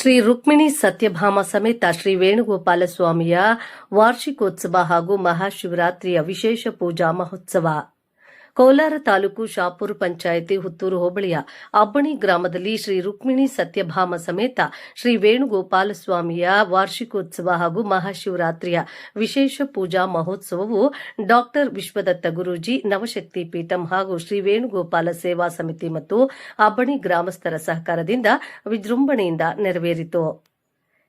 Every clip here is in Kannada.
ಶ್ರೀ ರುಕ್ಮಿಣಿ ಸತ್ಯಭಾಮ ಸಮೇತ ಶ್ರೀ ವೇಣುಗೋಪಾಲ ಸ್ವಾಮಿಯ ವಾರ್ಷಿಕೋತ್ಸವ ಹಾಗೂ ಮಹಾಶಿವರಾತ್ರಿಯ ವಿಶೇಷ ಪೂಜಾ ಮಹೋತ್ಸವ. ಕೋಲಾರ ತಾಲೂಕು ಶಾಪುರ ಪಂಚಾಯಿತಿ ಹುತ್ತೂರು ಹೋಬಳಿಯ ಅಬ್ಬಣಿ ಗ್ರಾಮದಲ್ಲಿ ಶ್ರೀ ರುಕ್ಮಿಣಿ ಸತ್ಯಭಾಮ ಸಮೇತ ಶ್ರೀ ವೇಣುಗೋಪಾಲ ಸ್ವಾಮಿಯ ವಾರ್ಷಿಕೋತ್ಸವ ಹಾಗೂ ಮಹಾಶಿವರಾತ್ರಿಯ ವಿಶೇಷ ಪೂಜಾ ಮಹೋತ್ಸವವು ಡಾಕ್ಟರ್ ವಿಶ್ವದತ್ತ ಗುರೂಜಿ ನವಶಕ್ತಿ ಪೀಠಂ ಹಾಗೂ ಶ್ರೀ ವೇಣುಗೋಪಾಲ ಸೇವಾ ಸಮಿತಿ ಮತ್ತು ಅಬ್ಬಣಿ ಗ್ರಾಮಸ್ಥರ ಸಹಕಾರದಿಂದ ವಿಜೃಂಭಣೆಯಿಂದ ನೆರವೇರಿತು.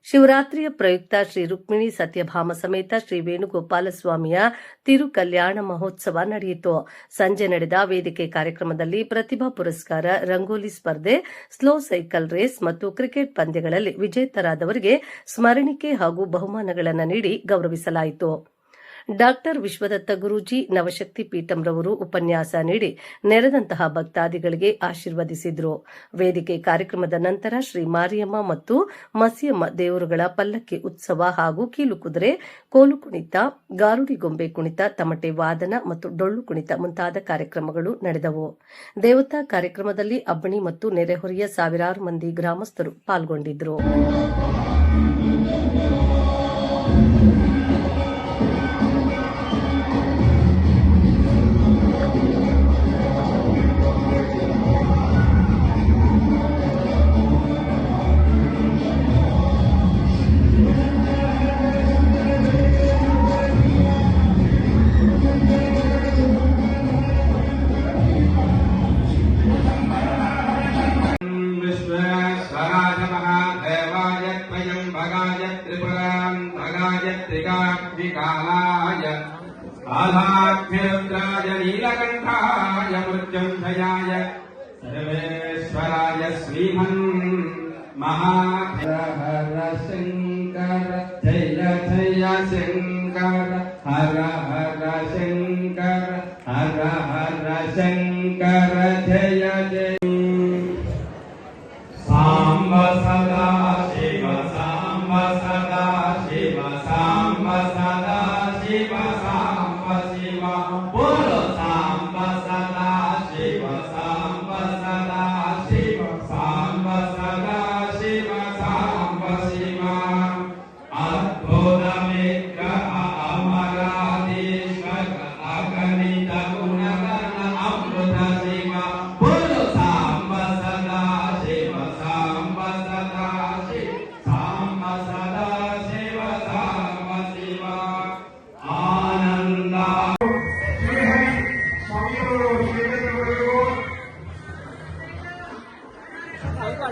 ಶಿವರಾತ್ರಿಯ ಪ್ರಯುಕ್ತ ಶ್ರೀ ರುಕ್ಮಿಣಿ ಸತ್ಯಭಾಮ ಸಮೇತ ಶ್ರೀ ವೇಣುಗೋಪಾಲ ಸ್ವಾಮಿಯ ತಿರು ಕಲ್ಯಾಣ ಮಹೋತ್ಸವ ನಡೆಯಿತು. ಸಂಜೆ ನಡೆದ ವೇದಿಕೆ ಕಾರ್ಯಕ್ರಮದಲ್ಲಿ ಪ್ರತಿಭಾ ಪುರಸ್ಕಾರ, ರಂಗೋಲಿ ಸ್ಪರ್ಧೆ, ಸ್ಲೋ ಸೈಕಲ್ ರೇಸ್ ಮತ್ತು ಕ್ರಿಕೆಟ್ ಪಂದ್ಯಗಳಲ್ಲಿ ವಿಜೇತರಾದವರಿಗೆ ಸ್ಮರಣಿಕೆ ಹಾಗೂ ಬಹುಮಾನಗಳನ್ನು ನೀಡಿ ಗೌರವಿಸಲಾಯಿತು. ಡಾಕ್ಟರ್ ವಿಶ್ವದತ್ತ ಗುರೂಜಿ ನವಶಕ್ತಿ ಪೀಠಂರವರು ಉಪನ್ಯಾಸ ನೀಡಿ ನೆರೆದಂತಹ ಭಕ್ತಾದಿಗಳಿಗೆ ಆಶೀರ್ವದಿಸಿದರು. ವೇದಿಕೆ ಕಾರ್ಯಕ್ರಮದ ನಂತರ ಶ್ರೀ ಮಾರಿಯಮ್ಮ ಮತ್ತು ಮಸಿಯಮ್ಮ ದೇವರುಗಳ ಪಲ್ಲಕ್ಕಿ ಉತ್ಸವ ಹಾಗೂ ಕೀಲು ಕುದುರೆ, ಕೋಲು ಕುಣಿತ, ಗಾರುಡಿ ಗೊಂಬೆ ಕುಣಿತ, ತಮಟೆ ವಾದನ ಮತ್ತು ಡೊಳ್ಳು ಕುಣಿತ ಮುಂತಾದ ಕಾರ್ಯಕ್ರಮಗಳು ನಡೆದವು. ದೇವತಾ ಕಾರ್ಯಕ್ರಮದಲ್ಲಿ ಅಬ್ಬಣಿ ಮತ್ತು ನೆರೆಹೊರೆಯ ಸಾವಿರಾರು ಮಂದಿ ಗ್ರಾಮಸ್ಥರು ಪಾಲ್ಗೊಂಡಿದ್ದರು त्र्यम्बकाय त्रिपुरान्तकाय त्रिकाग्निकालाय कालाग्निरुद्राय नीलकण्ठाय मृत्युञ्जयाय सर्वेश्वराय श्रीमन् महादेव हर शङ्कर जय जय शङ्कर हर हर शङ्कर हर हर शङ्कर जय जय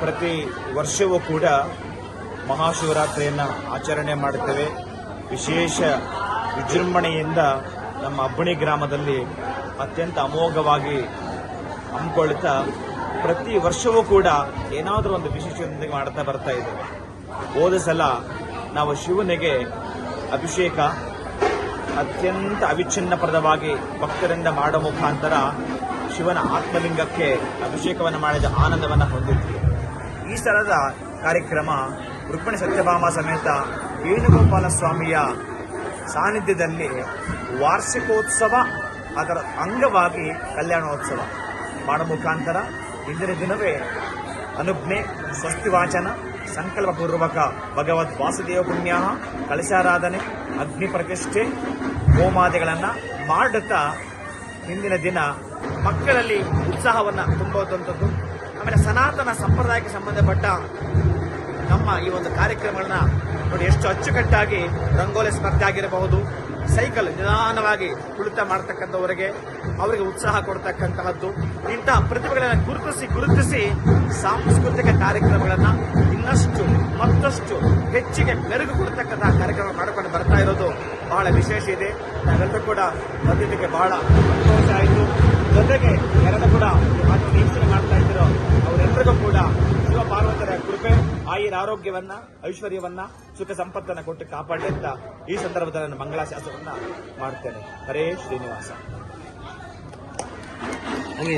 ಪ್ರತಿ ವರ್ಷವೂ ಕೂಡ ಮಹಾಶಿವರಾತ್ರಿಯನ್ನು ಆಚರಣೆ ಮಾಡುತ್ತೇವೆ. ವಿಶೇಷ ವಿಜೃಂಭಣೆಯಿಂದ ನಮ್ಮ ಅಬ್ಬಣಿ ಗ್ರಾಮದಲ್ಲಿ ಅತ್ಯಂತ ಅಮೋಘವಾಗಿ ಹಮ್ಮಿಕೊಳ್ತಾ ಪ್ರತಿ ವರ್ಷವೂ ಕೂಡ ಏನಾದರೂ ಒಂದು ವಿಶೇಷದೊಂದಿಗೆ ಮಾಡ್ತಾ ಬರ್ತಾ ಇದ್ದೇವೆ ಹೋದ ಸಲ ನಾವು ಶಿವನಿಗೆ ಅಭಿಷೇಕ ಅತ್ಯಂತ ಅವಿಚ್ಛಿನ್ನಪ್ರದವಾಗಿ ಭಕ್ತರಿಂದ ಮಾಡೋ ಮುಖಾಂತರ ಶಿವನ ಆತ್ಮಲಿಂಗಕ್ಕೆ ಅಭಿಷೇಕವನ್ನು ಮಾಡಿದ ಆನಂದವನ್ನು ಹೊಂದಿದ್ವಿ. ಈ ಸ್ಥಳದ ಕಾರ್ಯಕ್ರಮ ರುಕ್ಮಿಣಿ ಸತ್ಯಭಾಮ ಸಮೇತ ವೇಣುಗೋಪಾಲ ಸ್ವಾಮಿಯ ಸಾನ್ನಿಧ್ಯದಲ್ಲಿ ವಾರ್ಷಿಕೋತ್ಸವ, ಅದರ ಅಂಗವಾಗಿ ಕಲ್ಯಾಣೋತ್ಸವ. ಮಾಡೋ ಮುಖಾಂತರ ಇಂದಿನ ದಿನವೇ ಅನುಜ್ಞೆ ಸ್ವಸ್ತಿ ವಾಚನ ಸಂಕಲ್ಪಪೂರ್ವಕ ಭಗವದ್ ವಾಸುದೇವ ಪುಣ್ಯ ಕಳಶಾರಾಧನೆ ಅಗ್ನಿ ಪ್ರತಿಷ್ಠೆ ಹೋಮಾದಿಗಳನ್ನು ಮಾಡುತ್ತಾ ಹಿಂದಿನ ದಿನ ಮಕ್ಕಳಲ್ಲಿ ಉತ್ಸಾಹವನ್ನು ತುಂಬುವಂಥದ್ದು ಆಮೇಲೆ ಸನಾತನ ಸಂಪ್ರದಾಯಕ್ಕೆ ಸಂಬಂಧಪಟ್ಟ ನಮ್ಮ ಈ ಒಂದು ಕಾರ್ಯಕ್ರಮಗಳನ್ನ ನೋಡಿ ಎಷ್ಟು ಅಚ್ಚುಕಟ್ಟಾಗಿ ರಂಗೋಲಿ ಸ್ಪರ್ಧೆ ಆಗಿರಬಹುದು. ಸೈಕಲ್ ನಿಧಾನವಾಗಿ ಕುಳಿತ ಮಾಡತಕ್ಕಂಥವರಿಗೆ ಅವರಿಗೆ ಉತ್ಸಾಹ ಕೊಡ್ತಕ್ಕಂತಹದ್ದು. ಇಂಥ ಪ್ರತಿಭೆಗಳನ್ನು ಗುರುತಿಸಿ ಗುರುತಿಸಿ ಸಾಂಸ್ಕೃತಿಕ ಕಾರ್ಯಕ್ರಮಗಳನ್ನು ಇನ್ನಷ್ಟು ಮತ್ತಷ್ಟು ಹೆಚ್ಚಿಗೆ ಮೆರುಗು ಕೊಡ್ತಕ್ಕಂತಹ ಕಾರ್ಯಕ್ರಮ ಮಾಡಿಕೊಂಡು ಬರ್ತಾ ಇರೋದು ಬಹಳ ವಿಶೇಷ ಇದೆ. ನಾವೆಲ್ಲರೂ ಕೂಡ ಬಂದಿದ್ದಕ್ಕೆ ಬಹಳ ಸಂತೋಷ ಆಯಿತು. ಜೊತೆಗೆ ಎರಡು ಕೂಡ ವೀಕ್ಷಣೆ ಮಾಡ್ತಾ ಇದ್ದೀರೋ ಅವರೆಲ್ಲರಿಗೂ ಕೂಡ ಶಿವ ಪಾರ್ವತರ ಕೃಪೆ ಆಯುರ ಆರೋಗ್ಯವನ್ನ ಐಶ್ವರ್ಯವನ್ನ, ಸುಖ ಸಂಪತ್ತನ್ನ ಕೊಟ್ಟು ಕಾಪಾಡಿ ಈ ಸಂದರ್ಭದಲ್ಲಿ ನನ್ನ ಮಂಗಳಾಶಾಸವನ್ನ ಮಾಡ್ತೇನೆ. ಹರೇ ಶ್ರೀನಿವಾಸ.